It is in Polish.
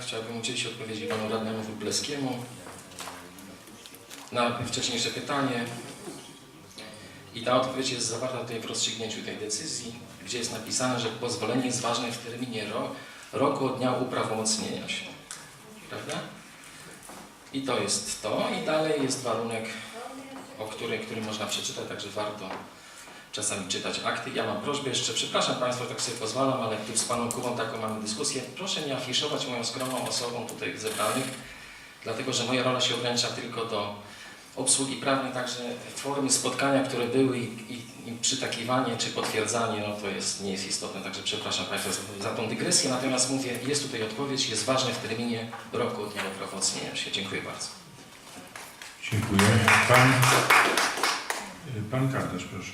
chciałbym udzielić odpowiedzi panu radnemu Wróbleskiemu na wcześniejsze pytanie. I ta odpowiedź jest zawarta tutaj w rozstrzygnięciu tej decyzji, gdzie jest napisane, że pozwolenie jest ważne w terminie ro, roku od dnia uprawomocnienia się. Prawda? I to jest to. I dalej jest warunek, o który, który można przeczytać, także warto czasami czytać akty. Ja mam prośbę jeszcze, przepraszam Państwa, tak sobie pozwalam, ale tu z Panem Kubą taką mamy dyskusję. Proszę nie afiszować moją skromną osobą tutaj zebranych, dlatego że moja rola się ogranicza tylko do obsługi prawnej, także formy spotkania, które były i, i, i przytakiwanie czy potwierdzanie, no to jest, nie jest istotne, także przepraszam Państwa za, za tą dygresję, natomiast mówię, jest tutaj odpowiedź, jest ważne w terminie roku od dnia uprawomocnienia się. Dziękuję bardzo. Dziękuję. Pan, pan Kardasz, proszę.